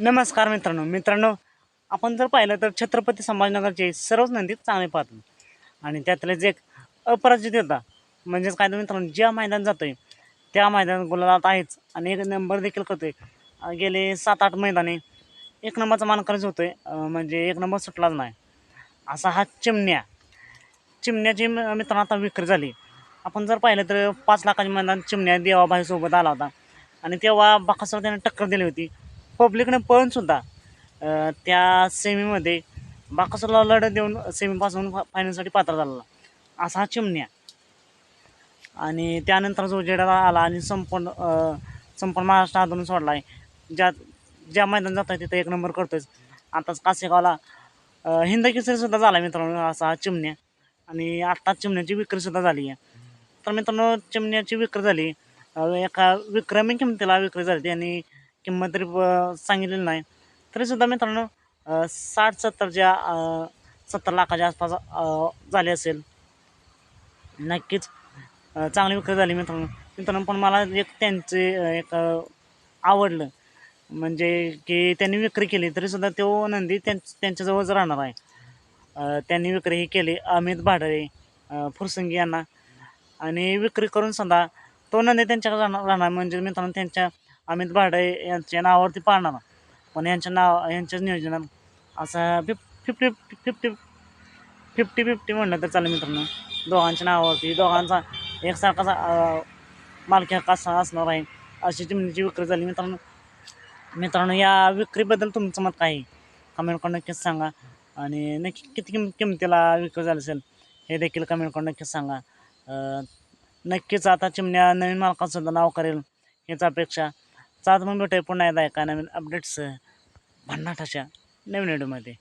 नमस्कार मित्रांनो. मित्रांनो आपण जर पाहिलं तर छत्रपती संभाजीनगरचे सर्वच नंदी चांगले पाहतो. आणि त्यातलेच एक अपराजित होता म्हणजेच काय तर मित्रांनो ज्या मैदान जातो आहे त्या मैदान गुलालात आहेच. आणि एक नंबर देखील करतो आहे गेले सात आठ मैदाने एक नंबरचा मानकरच होतो आहे म्हणजे एक नंबर सुटलाच नाही. असा हा चिमण्या. चिमण्याची म- मित्रांनो आता विक्री झाली. आपण जर पाहिलं तर पाच लाखाचे मैदान चिमण्या देवाबाईसोबत आला होता. आणि तेव्हा बाकासोबत त्याने टक्कर दिली होती. पब्लिकने पळून सुद्धा त्या सेमीमध्ये बाकासोरला लढत देऊन सेमीपासून फायनलसाठी पात्र झालेला. असा हा चिमण्या. आणि त्यानंतर जो जेडाला आला आणि संपूर्ण संपूर्ण महाराष्ट्र आंदोलन सोडला आहे ज्या ज्या मैदान जात आहे तिथं एक नंबर करतोय. आताच कासेगावला अं, हिंद झाला मित्रांनो असा हा चिमण्या. आणि आत्ताच चिमण्याची विक्रीसुद्धा झाली आहे. तर मित्रांनो चिमण्याची विक्री झाली. एका विक्रमी किमतीला विक्री झाली. आणि किंमत तरी सांगितलेली नाही. तरीसुद्धा मित्रांनो साठ सत्तरच्या सत्तर लाखाच्या आसपास झाले असेल. नक्कीच चांगली विक्री झाली मित्रांनो. मित्रांनो पण मला एक त्यांचे एक आवडलं. म्हणजे की त्यांनी विक्री केली तरीसुद्धा तो नंदी त्यां त्यांच्याजवळच राहणार आहे. त्यांनी विक्री ही केली अमित भाडळे फुरसंगी यांना. आणि विक्री करून सुद्धा तो नंदी त्यांच्याकडे राहणार राहणार. म्हणजे मित्रांनो त्यांच्या अमित भाडे यांच्या नावावरती पाळणार. पण यांच्या नाव यांच्याच नियोजनात असा फिफ फिफ्टी फिफ्टी फिफ्टी फिफ्टी म्हणलं तर चालेल मित्रांनो. दोघांच्या नावावरती दोघांचा एकसारखाचा मालकी हक्क असा असणार आहे अशी चिमणीची विक्री झाली मित्रांनो. मित्रांनो या विक्रीबद्दल तुमचं मत काय कमेंट करून नक्कीच सांगा. आणि नक्की किती किम किमतीला विक्री झाली असेल हे देखील कमेंट करून नक्कीच सांगा. नक्कीच आता चिमण्या नवीन मालकासुद्धा नाव करेल याचा अपेक्षा. चालत मग भेटूया पुन्हा एकदा एका नवीन अपडेट्स भन्नाटाच्या नवीन व्हिडिओमध्ये